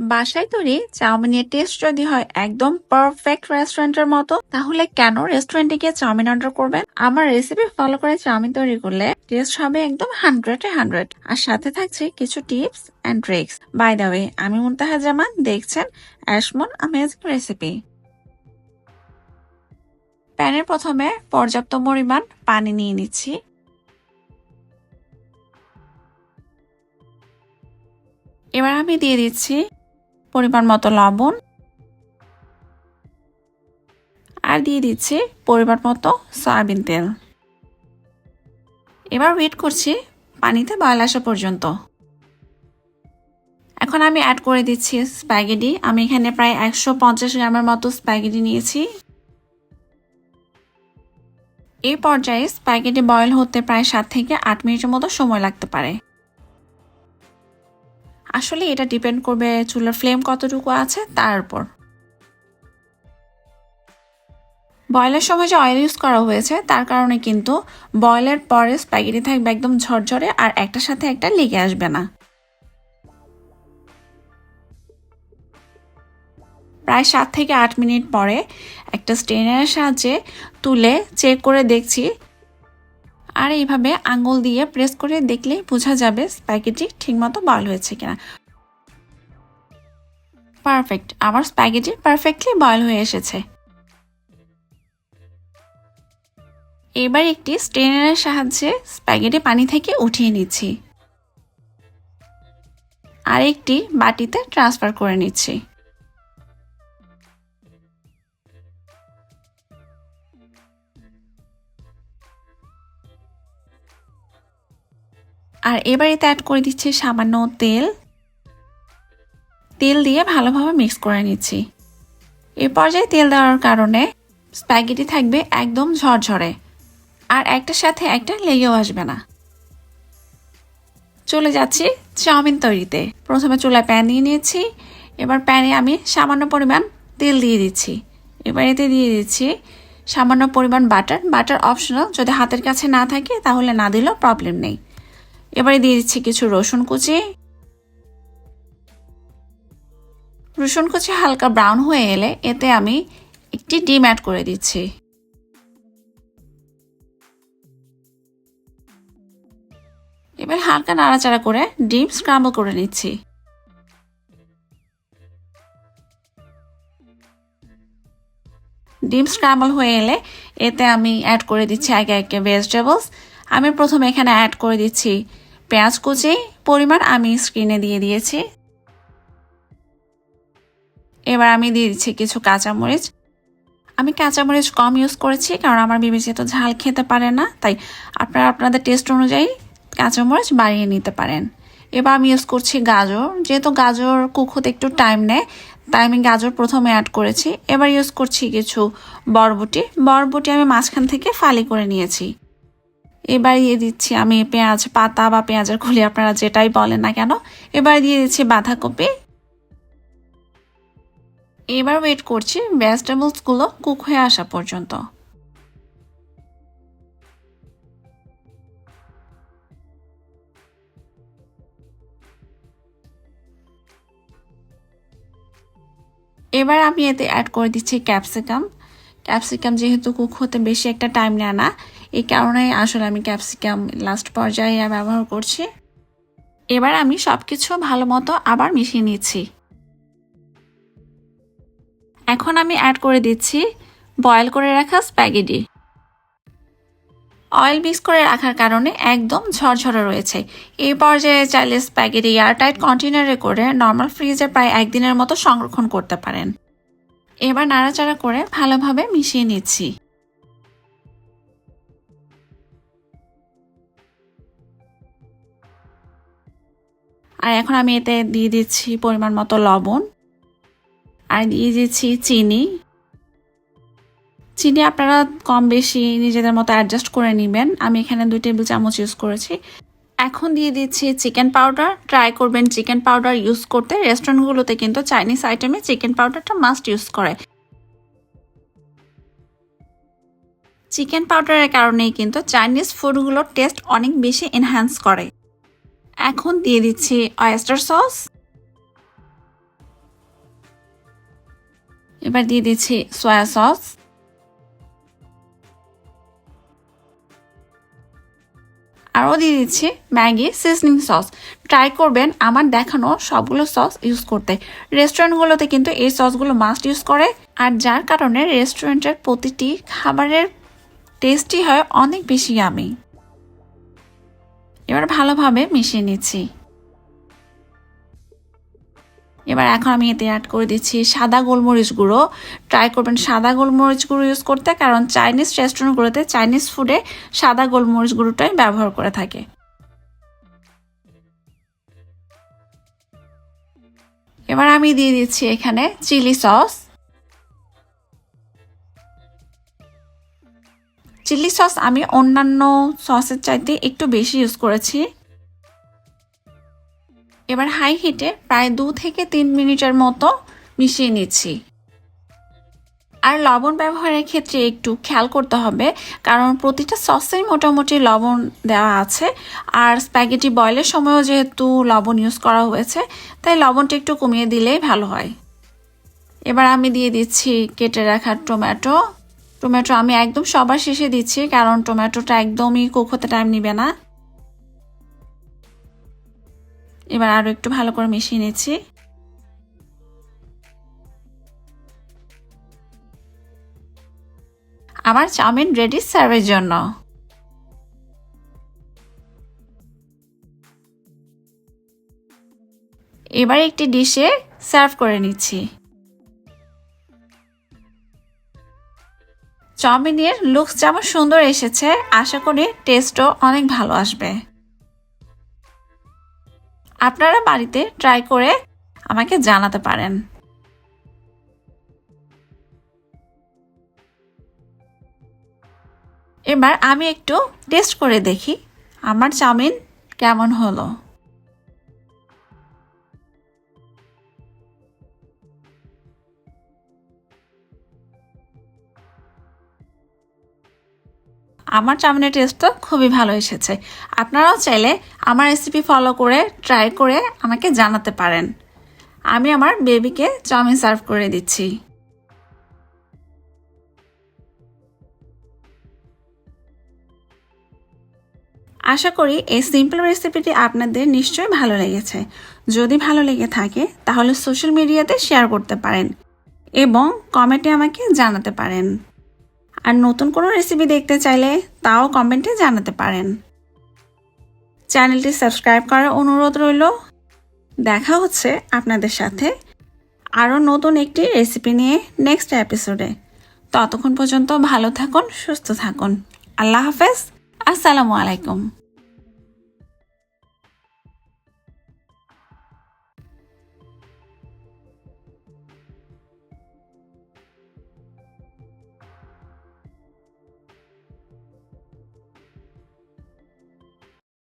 বাসায় তৈরি চাউমিনের টেস্ট যদি হয় একদম পারফেক্ট রেস্টুরেন্টের মতো, তাহলে কেন রেস্টুরেন্টে গিয়ে চাউমিন অর্ডার করবেন? আমার রেসিপি ফলো করে চাউমিন তৈরি করলে টেস্ট হবে একদম হান্ড্রেড হান্ড্রেড আর সাথে থাকছে কিছু tips and tricks by the way আমি মুনতাহা জামান, দেখছেন অ্যাশমন আমেজিং রেসিপি প্যানের প্রথমে পর্যাপ্ত পরিমাণ পানি নিয়ে নিচ্ছি। এবার আমি দিয়ে দিচ্ছি পরিমাণ মতো লবণ। আর দিয়ে দিচ্ছি পরিমাণ মতো সয়াবিন তেল। এবার ওয়েট করছি পানিতে বয়ল আসা পর্যন্ত। এখন আমি অ্যাড করে দিচ্ছি স্প্যাগেটি আমি এখানে প্রায় একশো পঞ্চাশ গ্রামের মতো স্প্যাগেটি নিয়েছি। এই পর্যায়ে স্প্যাগেটি বয়ল হতে প্রায় সাত থেকে আট মিনিটের মতো সময় লাগতে পারে। আসলে এটা ডিপেন্ড করবে চুলার ফ্লেম কতটুকু আছে, তার উপর। বয়লের সময় যে অয়েল ইউজ করা হয়েছে, তার কারণে কিন্তু বয়লের পরে স্প্যাগেটি থাকবে একদম ঝরঝরে আর একটার সাথে একটা লেগে আসবে না। প্রায় সাত থেকে আট মিনিট পরে একটা স্টেনের সাহায্যে তুলে চেক করে দেখছি আর এইভাবে আঙুল দিয়ে প্রেস করে দেখলেই বোঝা যাবে স্প্যাগেটি ঠিকমতো বয়ল হয়েছে কিনা। পারফেক্ট আমার স্প্যাগেটি পারফেক্টলি বয়ল হয়ে এসেছে। এবার একটি স্ট্রেনারের সাহায্যে স্প্যাগেটি পানি থেকে উঠিয়ে নিচ্ছি। আর একটি বাটিতে ট্রান্সফার করে নিচ্ছি। আর এবার এতে অ্যাড করে দিচ্ছি সামান্য তেল। তেল দিয়ে ভালোভাবে মিক্স করে নিচ্ছি। এ পর্যায়ে তেল দেওয়ার কারণে স্প্যাগেটি থাকবে একদম ঝরঝরে। আর একটার সাথে একটা লেগেও আসবে না। চলে যাচ্ছি চাউমিন তৈরিতে। প্রথমে চুলায় প্যান দিয়ে নিয়েছি। এবার প্যানে আমি সামান্য পরিমাণ তেল দিয়ে দিচ্ছি। এবার এতে দিয়ে দিচ্ছি সামান্য পরিমাণ বাটার বাটার অপশনাল যদি হাতের কাছে না থাকে তাহলে না দিলেও প্রবলেম নেই। এবারে দিয়ে দিচ্ছি কিছু রসুন কুচি। রসুন কুচি হালকা ব্রাউন হয়ে এলে এতে আমি একটি ডিম অ্যাড করে দিচ্ছি। এবার হালকা নাড়াচাড়া করে ডিম স্ক্রাম্বল করে নিচ্ছি। ডিম স্ক্রাম্বল হয়ে এলে এতে আমি অ্যাড করে দিচ্ছি একে একে ভেজিটেবলস আমি প্রথমে এখানে অ্যাড করে দিচ্ছি পেঁয়াজ কুচি, পরিমাণ আমি স্ক্রিনে দিয়ে দিয়েছি। এবার আমি দিয়ে দিচ্ছি কিছু কাঁচামরিচ। আমি কাঁচামরিচ কম ইউজ করেছি কারণ আমার বেবি যেহেতু ঝাল খেতে পারে না, তাই আপনারা আপনাদের টেস্ট অনুযায়ী কাঁচামরিচ বাড়িয়ে নিতে পারেন। এবার আমি ইউজ করছি গাজর। যেহেতু গাজর কুক হতে একটু টাইম নেয়, তাই আমি গাজর প্রথমে অ্যাড করেছি। এবার ইউজ করছি কিছু বরবটি। বরবটি আমি মাঝখান থেকে ফালি করে নিয়েছি। এবার দিয়ে দিচ্ছি আমি পেঁয়াজ পাতা বা পেঁয়াজের খুলি আপনারা যেটাই বলেন না কেন। এবার দিয়ে দিচ্ছি বাঁধাকপি। এবার ওয়েট করছি ভেজিটেবলসগুলো কুক হয়ে আসা পর্যন্ত। এবার আমি এতে অ্যাড করে দিচ্ছি ক্যাপসিকাম ক্যাপসিকাম যেহেতু কুক হতে বেশি একটা টাইম নেয় না এই কারণে আসলে আমি ক্যাপসিকাম লাস্ট পর্যায়ে ব্যবহার করছি। এবার আমি সব কিছু ভালো মতো আবার মিশিয়ে নিচ্ছি। এখন আমি অ্যাড করে দিচ্ছি বয়েল করে রাখা স্প্যাগেটি অয়েল মিক্স করে রাখার কারণে একদম ঝরঝরে রয়েছে। এই পর্যায়ে চাইলে স্প্যাগেটি এয়ারটাইট কন্টেনারে করে নর্মাল ফ্রিজে প্রায় একদিনের মতো সংরক্ষণ করতে পারেন। এবার নাড়াচাড়া করে ভালোভাবে মিশিয়ে নিচ্ছি। আর এখন আমি এতে দিয়ে দিচ্ছি পরিমাণ মতো লবণ। আর দিয়ে দিচ্ছি চিনি। চিনি আপনারা কম বেশি নিজেদের মতো অ্যাডজাস্ট করে নেবেন। আমি এখানে দুই টেবিল চামচ ইউজ করেছি। এখন দিয়ে দিচ্ছি চিকেন পাউডার ট্রাই করবেন চিকেন পাউডার ইউজ করতে। রেস্টুরেন্টগুলোতে কিন্তু চাইনিজ আইটেমে চিকেন পাউডারটা মাস্ট ইউজ করে। চিকেন পাউডারের কারণেই কিন্তু চাইনিজ ফুডগুলোর টেস্ট অনেক বেশি এনহ্যান্স করে। এখন দিয়ে দিচ্ছি অয়েস্টার সস এবার দিয়ে দিচ্ছি সয়া সস আরও দিয়ে দিচ্ছি ম্যাগি সিজনিং সস ট্রাই করবেন আমার দেখানো সবগুলো সস ইউজ করতে। রেস্টুরেন্টগুলোতে কিন্তু এই সসগুলো মাস্ট ইউজ করে। আর যার কারণে রেস্টুরেন্টের প্রতিটি খাবারের টেস্টি হয় অনেক বেশি আমি এবার ভালোভাবে মিশিয়ে নিচ্ছি। এবার এখন আমি এতে অ্যাড করে দিচ্ছি সাদা গোলমরিচ গুঁড়ো। ট্রাই করবেন সাদা গোলমরিচ গুঁড়ো ইউজ করতে, কারণ চাইনিজ রেস্টুরেন্টগুলোতে চাইনিজ ফুডে সাদা গোলমরিচ গুঁড়োটাই ব্যবহার করে থাকে। এবার আমি দিয়ে দিচ্ছি এখানে চিলি সস চিলি সস আমি অন্যান্য সসের চাইতে একটু বেশি ইউজ করেছি। এবার হাই হিটে প্রায় দু থেকে তিন মিনিটের মতো মিশিয়ে নিচ্ছি। আর লবণ ব্যবহারের ক্ষেত্রে একটু খেয়াল করতে হবে, কারণ প্রতিটা সসেই মোটামুটি লবণ দেওয়া আছে। আর স্প্যাগেটি বয়লের সময়ও যেহেতু লবণ ইউজ করা হয়েছে, তাই লবণটা একটু কমিয়ে দিলেই ভালো হয়। এবার আমি দিয়ে দিচ্ছি কেটে রাখা টমেটো টমেটো আমি একদম সবার শেষে দিচ্ছি, কারণ টমেটোটা একদমই কুক হতে টাইম নিবে না। এবার আরও একটু ভালো করে মিশিয়ে নিচ্ছি। আমার চাউমিন রেডি সার্ভের জন্য। এবার একটি ডিশে সার্ভ করে নিচ্ছি। চাউমিনের লুকস যেমন সুন্দর এসেছে, আশা করি টেস্টও অনেক ভালো আসবে। আপনারা বাড়িতে ট্রাই করে আমাকে জানাতে পারেন। এবার আমি একটু টেস্ট করে দেখি আমার চাউমিন কেমন হলো। আমার চাউমিনের টেস্ট তো খুবই ভালো এসেছে। আপনারাও চাইলে আমার রেসিপি ফলো করে ট্রাই করে আমাকে জানাতে পারেন। আমি আমার বেবিকে চাউমিন সার্ভ করে দিচ্ছি। আশা করি এই সিম্পল রেসিপিটি আপনাদের নিশ্চয়ই ভালো লেগেছে। যদি ভালো লেগে থাকে, তাহলে সোশ্যাল মিডিয়াতে শেয়ার করতে পারেন এবং কমেন্টে আমাকে জানাতে পারেন। আর নতুন কোনো রেসিপি দেখতে চাইলে তাও কমেন্টে জানাতে পারেন। চ্যানেলটি সাবস্ক্রাইব করার অনুরোধ রইল। দেখা হচ্ছে আপনাদের সাথে আরও নতুন একটি রেসিপি নিয়ে নেক্সট এপিসোডে ততক্ষণ পর্যন্ত ভালো থাকুন, সুস্থ থাকুন। আল্লাহ হাফেজ। আসসালামু আলাইকুম।